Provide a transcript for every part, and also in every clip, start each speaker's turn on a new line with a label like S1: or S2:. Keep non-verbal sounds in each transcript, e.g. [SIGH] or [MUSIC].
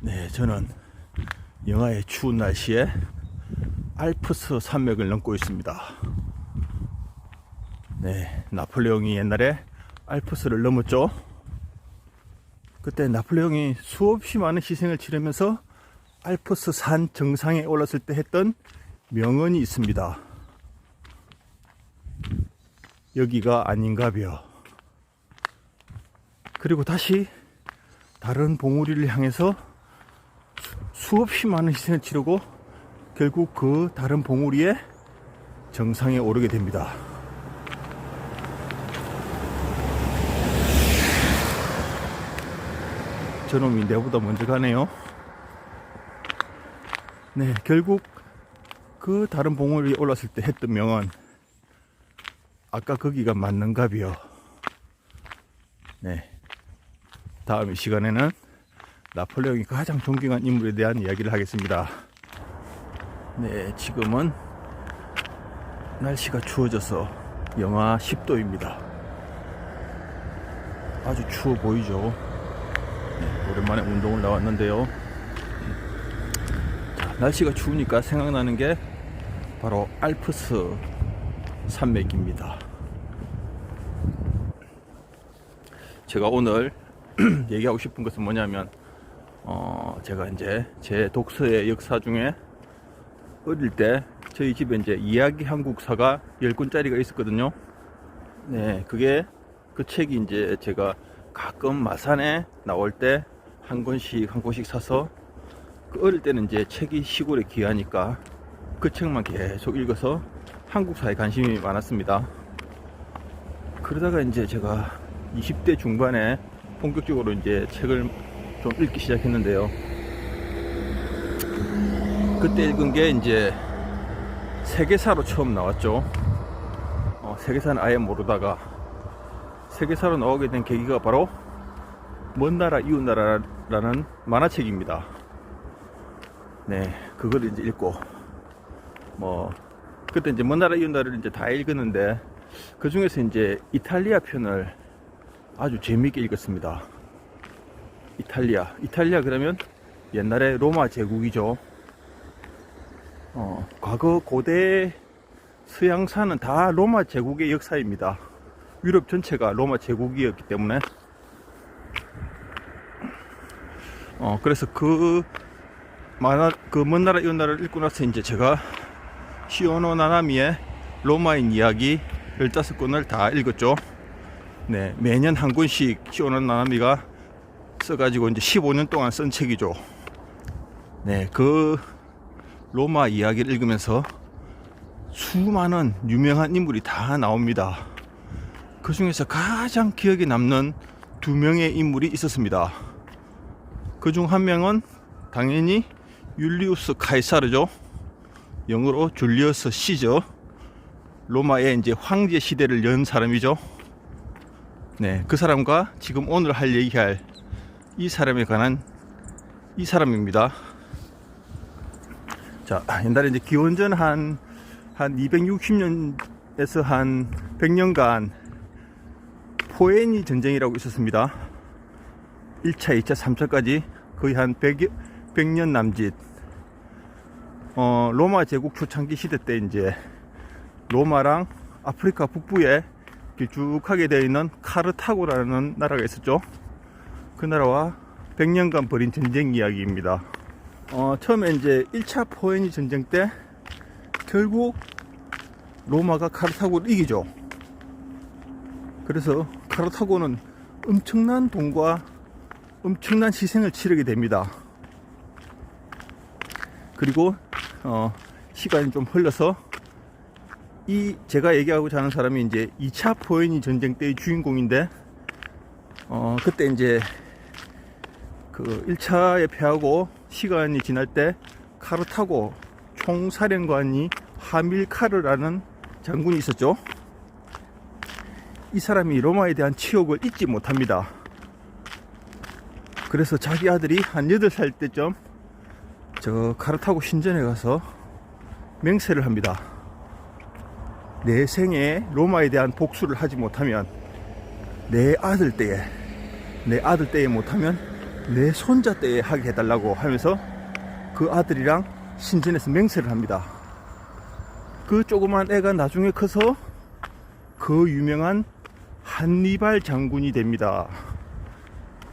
S1: 네, 저는 영하의 추운 날씨에 알프스 산맥을 넘고 있습니다. 네, 나폴레옹이 옛날에 알프스를 넘었죠. 그때 나폴레옹이 수없이 많은 희생을 치르면서 알프스 산 정상에 올랐을 때 했던 명언이 있습니다. 여기가 아닌가벼. 그리고 다시 다른 봉우리를 향해서 수없이 많은 희생을 치르고 결국 그 다른 봉우리의 정상에 오르게 됩니다. 저놈이 내보다 먼저 가네요. 네, 결국 그 다른 봉우리에 올랐을 때 했던 명언. 아까 거기가 맞는가비요. 네. 다음 이 시간에는 나폴레옹이 가장 존경한 인물에 대한 이야기를 하겠습니다. 네, 지금은 날씨가 추워져서 영하 10도입니다. 아주 추워 보이죠? 네, 오랜만에 운동을 나왔는데요. 자, 날씨가 추우니까 생각나는 게 바로 알프스 산맥입니다. 제가 오늘 [CLEARS THROAT] 얘기하고 싶은 것은 뭐냐면 어 제가 이제 제 독서의 역사 중에 어릴 때 저희 집에 이제 이야기 한국사가 10권짜리가 있었거든요. 네, 그게 그 책이 이제 제가 가끔 마산에 나올 때 한 권씩 한 권씩 사서 그 어릴 때는 이제 책이 시골에 귀하니까 그 책만 계속 읽어서 한국사에 관심이 많았습니다. 그러다가 이제 제가 20대 중반에 본격적으로 이제 책을 좀 읽기 시작했는데요. 그때 읽은 게 이제 세계사로 처음 나왔죠. 어, 세계사는 아예 모르다가 세계사로 나오게 된 계기가 바로 먼 나라 이웃 나라라는 만화책입니다. 네, 그걸 이제 읽고 뭐 그때 이제 먼 나라 이웃 나라를 이제 다 읽었는데 그 중에서 이제 이탈리아 편을 아주 재미있게 읽었습니다. 이탈리아. 이탈리아 그러면 옛날에 로마 제국이죠. 어, 과거 고대 서양사는 다 로마 제국의 역사입니다. 유럽 전체가 로마 제국이었기 때문에 어, 그래서 그 만화 그먼 나라 이웃 나라를 읽고 나서 이제 제가 시오노 나나미의 로마인 이야기 15권을 다 읽었죠. 네, 매년 한 권씩 시오노 나나미가 써가지고 이제 15년 동안 쓴 책이죠. 네, 그 로마 이야기를 읽으면서 수많은 유명한 인물이 다 나옵니다. 그 중에서 가장 기억에 남는 두 명의 인물이 있었습니다. 그 중 한 명은 당연히 율리우스 카이사르죠. 영어로 줄리어스 시저. 로마의 이제 황제 시대를 연 사람이죠. 네, 그 사람과 지금 오늘 할 얘기할 이 사람에 관한 이 사람입니다. 자, 옛날에 이제 기원전 한, 한 260년에서 한 100년간 포에니 전쟁이라고 있었습니다. 1차, 2차, 3차까지 거의 한 100, 100년 남짓. 어, 로마 제국 초창기 시대 때 이제 로마랑 아프리카 북부에 길쭉하게 되어 있는 카르타고라는 나라가 있었죠. 그 나라와 100년간 벌인 전쟁 이야기입니다. 어, 처음에 이제 1차 포에니 전쟁 때 결국 로마가 카르타고를 이기죠. 그래서 카르타고는 엄청난 돈과 엄청난 희생을 치르게 됩니다. 그리고 어, 시간이 좀 흘러서 이 제가 얘기하고자 하는 사람이 이제 2차 포에니 전쟁 때의 주인공인데 어, 그때 이제 그 1차에 패하고 시간이 지날 때 카르타고 총사령관이 하밀카르라는 장군이 있었죠. 이 사람이 로마에 대한 치욕을 잊지 못합니다. 그래서 자기 아들이 한 8살 때쯤 저 카르 타고 신전에 가서 맹세를 합니다. 내 생에 로마에 대한 복수를 하지 못하면 내 아들 때에 내 아들 때에 못하면 내 손자 때에 하게 해달라고 하면서 그 아들이랑 신전에서 맹세를 합니다. 그 조그만 애가 나중에 커서 그 유명한 한니발 장군이 됩니다.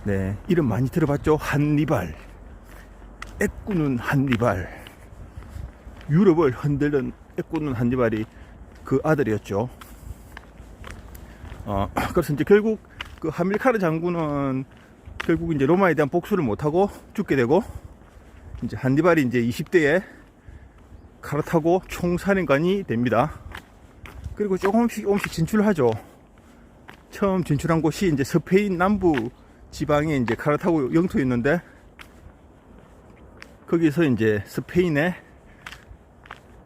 S1: 네, 이름 많이 들어봤죠? 한니발. 애꾸는 한니발. 유럽을 흔들는 애꾸는 한니발이 그 아들이었죠. 어, 그래서 이제 결국 그 하밀카르 장군은 결국 이제 로마에 대한 복수를 못하고 죽게 되고 이제 한니발이 이제 20대에 카르타고 총사령관이 됩니다. 그리고 조금씩 조금씩 진출하죠. 처음 진출한 곳이 이제 스페인 남부 지방에 이제 카르타고 영토였는데 거기서 이제 스페인의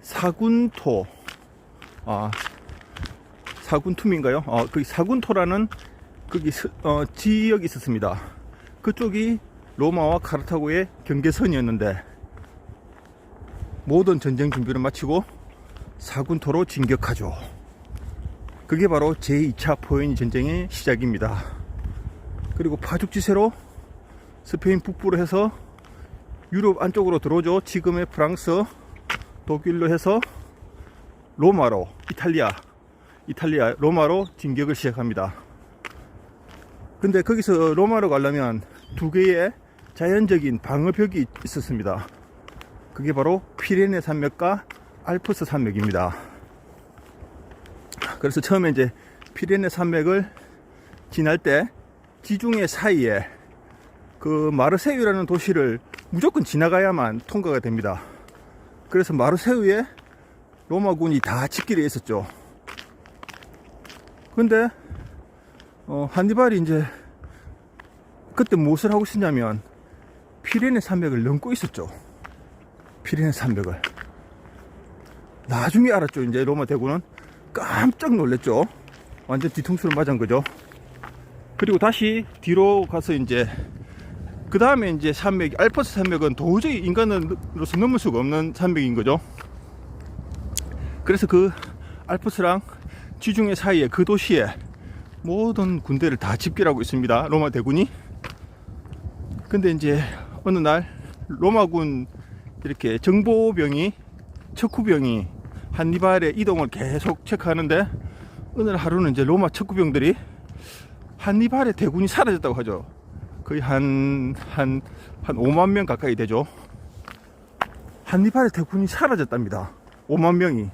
S1: 사군토 아 사군툼인가요? 어, 그 사군토라는 거기 스- 어, 지역이 있었습니다. 그쪽이 로마와 카르타고의 경계선이었는데 모든 전쟁 준비를 마치고 사군토로 진격하죠. 그게 바로 제2차 포에니 전쟁의 시작입니다. 그리고 파죽지세로 스페인 북부로 해서 유럽 안쪽으로 들어오죠. 지금의 프랑스, 독일로 해서 로마로, 이탈리아, 이탈리아, 로마로 진격을 시작합니다. 근데 거기서 로마로 가려면 두 개의 자연적인 방어벽이 있었습니다. 그게 바로 피레네 산맥과 알프스 산맥입니다. 그래서 처음에 이제 피레네 산맥을 지날 때 지중해 사이에 그 마르세유라는 도시를 무조건 지나가야만 통과가 됩니다. 그래서 마르세유에 로마군이 다 짓기를 했었죠. 근데 어, 한니발이 이제 그때 무엇을 하고 있었냐면 피레네 산맥을 넘고 있었죠. 피레네 산맥을. 나중에 알았죠. 이제 로마 대군은 깜짝 놀랐죠. 완전 뒤통수를 맞은 거죠. 그리고 다시 뒤로 가서 이제 그 다음에 이제 산맥 알프스 산맥은 도저히 인간으로서 넘을 수가 없는 산맥인 거죠. 그래서 그 알프스랑 지중해 사이에 그 도시에 모든 군대를 다 집결하고 있습니다. 로마 대군이. 근데 이제 어느 날 로마군 이렇게 정보병이 척후병이 한니발의 이동을 계속 체크하는데 어느 하루는 이제 로마 척후병들이 한니발의 대군이 사라졌다고 하죠. 거의 한, 한, 한 5만 명 가까이 되죠. 한니발의 대군이 사라졌답니다. 5만 명이.